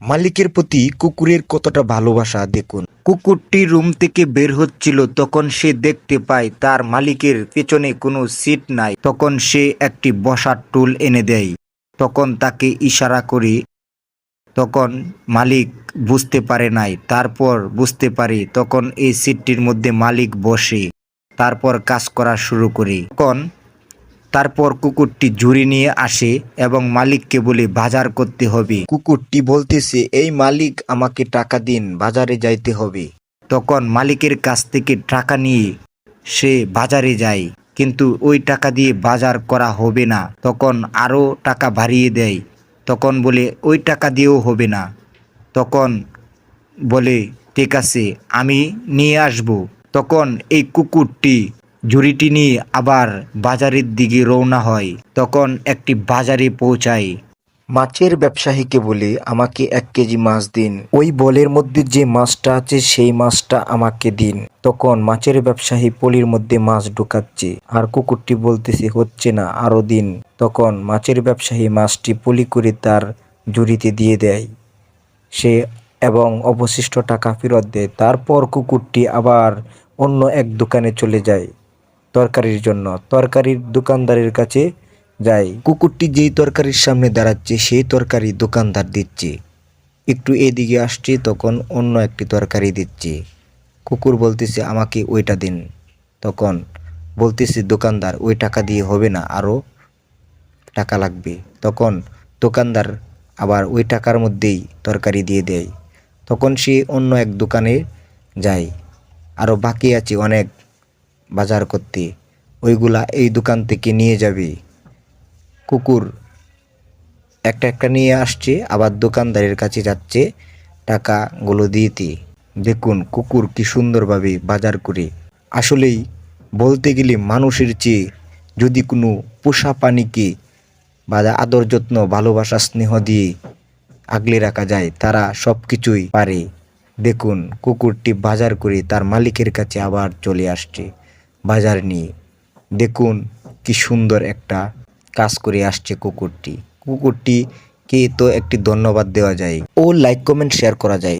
মালিকের প্রতি কুকুরের কতটা ভালোবাসা, দেখুন। কুকুরটি রুম থেকে বের হচ্ছিল, তখন সে দেখতে পায় তার মালিকের পেছনে কোনো সিট নাই। তখন সে একটি বসার টুল এনে দেয়। তখন তাকে ইশারা করে, তখন মালিক বুঝতে পারে নাই। তারপর বুঝতে পারে, তখন এই সিটটির মধ্যে মালিক বসে, তারপর কাজ করা শুরু করে। তখন তারপর কুকুরটি ঝুড়ি নিয়ে আসে এবং মালিককে বলে, বাজার করতে হবে। কুকুরটি বলতেছে, এই মালিক, আমাকে টাকা দিন, বাজারে যাইতে হবে। তখন মালিকের কাছ থেকে টাকা নিয়ে সে বাজারে যায়, কিন্তু ওই টাকা দিয়ে বাজার করা হবে না। তখন আরও টাকা বাড়িয়ে দেয়। তখন বলে, ওই টাকা দিয়েও হবে না। তখন বলে, ঠিক আছে, আমি নিয়ে আসব। তখন এই কুকুরটি ঝুড়িটি নিয়ে আবার বাজারের দিকে রওনা হয়। তখন একটি বাজারে পৌঁছায়। মাছের ব্যবসায়ীকে বলে, আমাকে এক কেজি মাছ দিন। ওই বলের মধ্যে যে মাছটা আছে, সেই মাছটা আমাকে দিন। তখন মাছের ব্যবসায়ী পলির মধ্যে মাছ ঢুকাচ্ছে। আর কুকুরটি বলতেছে, হচ্ছে না, আরও দিন। তখন মাছের ব্যবসায়ী মাছটি পলি করে তার ঝুড়িতে দিয়ে দেয়। সে এবং অবশিষ্ট টাকা ফেরত দেয়। তারপর কুকুরটি আবার অন্য এক দোকানে চলে যায়। তরকারির জন্য। তরকারির দোকানদারের কাছে যায় কুকুরটি যেই তরকারির সামনে দাঁড়াচ্ছে, সেই তরকারি দোকানদার দিচ্ছে। একটু এদিকে আসছে, তখন অন্য একটি তরকারি দিচ্ছে। কুকুর বলতেছে, আমাকে ওইটা দিন। তখন বলতেছে দোকানদার, ওই টাকা দিয়ে হবে না আরও টাকা লাগবে। তখন দোকানদার আবার ওই টাকার মধ্যেই তরকারি দিয়ে দেয়। তখন সে অন্য এক দোকানে যায়। আরও বাকি আছে অনেক। বাজার করতে, ওইগুলা এই দোকান থেকে নিয়ে যাবে। কুকুর একটা একটা নিয়ে আসছে, আবার দোকানদারের কাছে যাচ্ছে, টাকাগুলো দিতে। দেখুন কুকুর কি সুন্দরভাবে বাজার করে। আসলেই বলতে গেলে মানুষের চেয়ে যদি কোনো পোষা প্রাণীকে বা আদর যত্ন, ভালোবাসা, স্নেহ দিয়ে আগলে রাখা যায়, তারা সব কিছুই পারে। দেখুন কুকুরটি বাজার করে তার মালিকের কাছে আবার চলে আসছে। বাজার নিয়ে। দেখুন কি সুন্দর একটা কাজ করে আসছে কুকুরটি। কুকুরটিকে তো একটি ধন্যবাদ দেওয়া যায়। ও লাইক কমেন্ট শেয়ার করা যায়।